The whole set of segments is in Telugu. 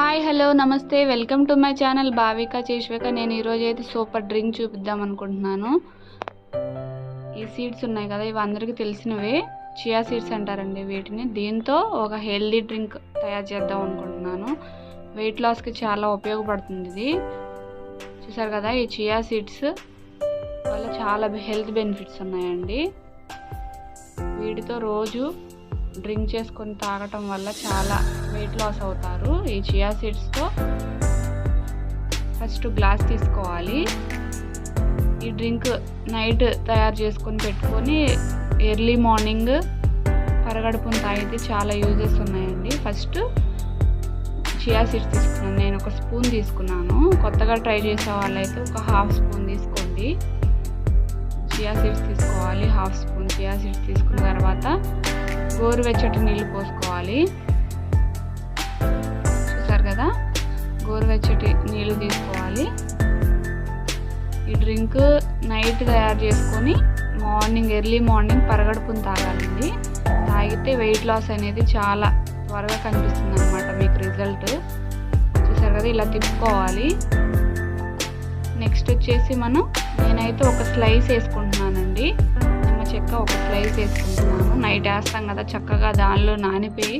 హాయ్ హలో నమస్తే. వెల్కమ్ టు మై ఛానల్ భావిక చేశ్వేక నేను ఈరోజు అయితే సూపర్ డ్రింక్ చూపిద్దాం అనుకుంటున్నాను. ఈ సీడ్స్ ఉన్నాయి కదా ఇవి అందరికీ తెలిసినవే. చియా సీడ్స్ అంటారండి వీటిని. దీంతో ఒక హెల్దీ డ్రింక్ తయారు చేద్దాం అనుకుంటున్నాను. వెయిట్ లాస్కి చాలా ఉపయోగపడుతుంది ఇది. చూసారు కదా ఈ చియా సీడ్స్ వల్ల చాలా హెల్త్ బెనిఫిట్స్ ఉన్నాయండి. వీటితో రోజు డ్రింక్ చేసుకొని తాగటం వల్ల చాలా వెయిట్ లాస్ అవుతారు. ఈ చియా సీడ్స్తో ఫస్ట్ గ్లాస్ తీసుకోవాలి. ఈ డ్రింక్ నైట్ తయారు చేసుకొని పెట్టుకొని ఎర్లీ మార్నింగ్ పరగడుపున తాగితే చాలా యూజెస్ ఉన్నాయండి. ఫస్ట్ చియా సీడ్స్ తీసుకున్నాను. నేను ఒక స్పూన్ తీసుకున్నాను. కొత్తగా ట్రై చేసే వాళ్ళైతే ఒక హాఫ్ స్పూన్ తీసుకోండి. చియా సీడ్స్ తీసుకోవాలి. హాఫ్ స్పూన్ చియా సీడ్స్ తీసుకున్న తర్వాత గోరువెచ్చటి నీళ్ళు పోసుకోవాలి. చూసారు కదా? గోరువెచ్చటి నీళ్ళు తీసుకోవాలి. ఈ డ్రింక్ నైట్ తయారు చేసుకొని మార్నింగ్ ఎర్లీ మార్నింగ్ పరగడుపుని తాగాలండి. తాగితే వెయిట్ లాస్ అనేది చాలా త్వరగా కనిపిస్తుంది అనమాట మీకు రిజల్ట్. చూసారు కదా? ఇలా తిప్పుకోవాలి. నెక్స్ట్ వచ్చేసి మనం నేనైతే ఒక స్లైస్ వేసుకుంటున్నానండి. చెక్క ఒక స్లైస్ వేసుకుంటున్నాను. నైట్ వేస్తాం కదా చక్కగా దానిలో నానిపోయి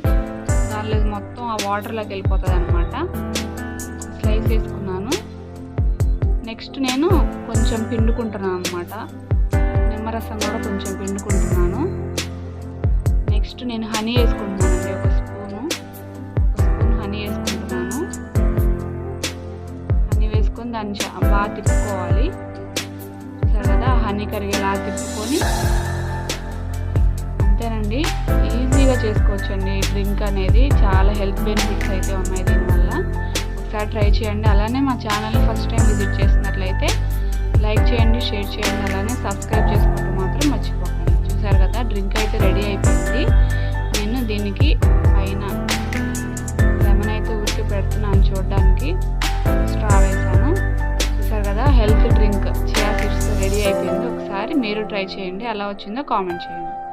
దానిలో మొత్తం ఆ వాటర్లోకి వెళ్ళిపోతుంది అనమాట స్లైస్ వేసుకున్నాను. నెక్స్ట్ నేను కొంచెం పిండుకుంటున్నాను అనమాట నిమ్మరసం కూడా కొంచెం పిండుకుంటున్నాను. నెక్స్ట్ నేను హనీ వేసుకుంటున్నానండి ఒక స్పూను. ఒక స్పూన్ హనీ వేసుకుంటున్నాను. హనీ వేసుకొని దాన్ని బాగా తిప్పుకోవాలి. కదా కరిగేలా తిప్పుకొని అంతేనండి. ఈజీగా చేసుకోవచ్చండి. డ్రింక్ అనేది చాలా హెల్త్ బెనిఫిట్స్ అయితే ఉన్నాయి దీనివల్ల. ఒకసారి ట్రై చేయండి. అలానే మా ఛానల్ని ఫస్ట్ టైం విజిట్ చేసినట్లయితే లైక్ చేయండి షేర్ చేయండి అలానే సబ్స్క్రైబ్ చేసుకుంటూ మాత్రం ఒకసారి మీరు ట్రై చేయండి. ఎలా వచ్చిందో కామెంట్ చేయండి.